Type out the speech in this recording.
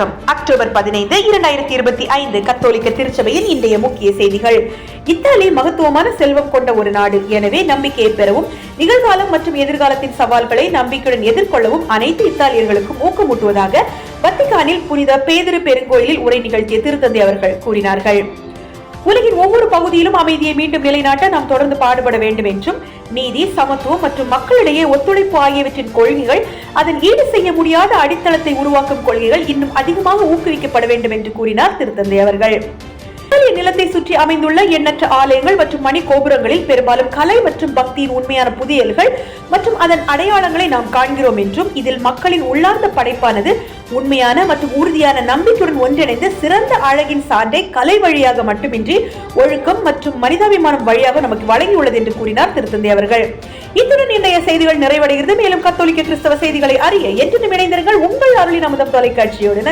வணக்கம். அக்டோபர் பதினைந்து இரண்டாயிரத்தி இருபத்தி ஐந்து கத்தோலிக்க திருச்சபையின் இன்றைய முக்கிய செய்திகள். இத்தாலி மகத்துவமான செல்வம் கொண்ட ஒரு நாடு. எனவே நம்பிக்கையை பெறவும் நிகழ்காலம் மற்றும் எதிர்காலத்தின் சவால்களை நம்பிக்கையுடன் எதிர்கொள்ளவும் அனைத்து இத்தாலியர்களுக்கும் ஊக்கமூட்டுவதாக வத்திகானில் புனித பேதிரு பெருங்கோயிலில் உரை நிகழ்த்திய திருத்தந்தை அவர்கள் கூறினார்கள். உலகின் ஒவ்வொரு பகுதியிலும் அமைதியை மீண்டும் நிலைநாட்ட நாம் தொடர்ந்து பாடுபட வேண்டும் என்றும் நீதி சமத்துவம் மற்றும் மக்களிடையே ஒத்துழைப்பு ஆகியவற்றின் கொள்கைகள் அதன் ஈடு செய்ய முடியாத அடித்தளத்தை உருவாக்கும் கொள்கைகள் இன்னும் அதிகமாக ஊக்குவிக்கப்பட வேண்டும் என்று கூறினார் திருத்தந்தை அவர்கள். இத்தாலிய நிலத்தை சுற்றி அமைந்துள்ள எண்ணற்ற ஆலயங்கள் மற்றும் மணி கோபுரங்களில் பெரும்பாலும் கலை மற்றும் பக்தியின் உண்மையான புதியல்கள் மற்றும் அதன் அடையாளங்களை நாம் காண்கிறோம் என்றும் இதில் மக்களின் உள்ளார்ந்த படைப்பானது உண்மையான மற்றும் உறுதியான நம்பிக்கையுடன் ஒன்றிணைந்து சிறந்த அழகின் சான்றை கலை வழியாக மட்டுமின்றி ஒழுக்கம் மற்றும் மனிதாபிமானம் வழியாக நமக்கு வழங்கியுள்ளது என்று கூறினார் திருத்தந்தை அவர்கள். இத்துடன் இன்றைய செய்திகள் நிறைவடைகிறது. மேலும் கத்தோலிக்க கிறிஸ்தவ செய்திகளை அறிய என்று இணைந்திருங்கள். உங்கள் அருளின் அமுதம் தொலைக்காட்சியோடு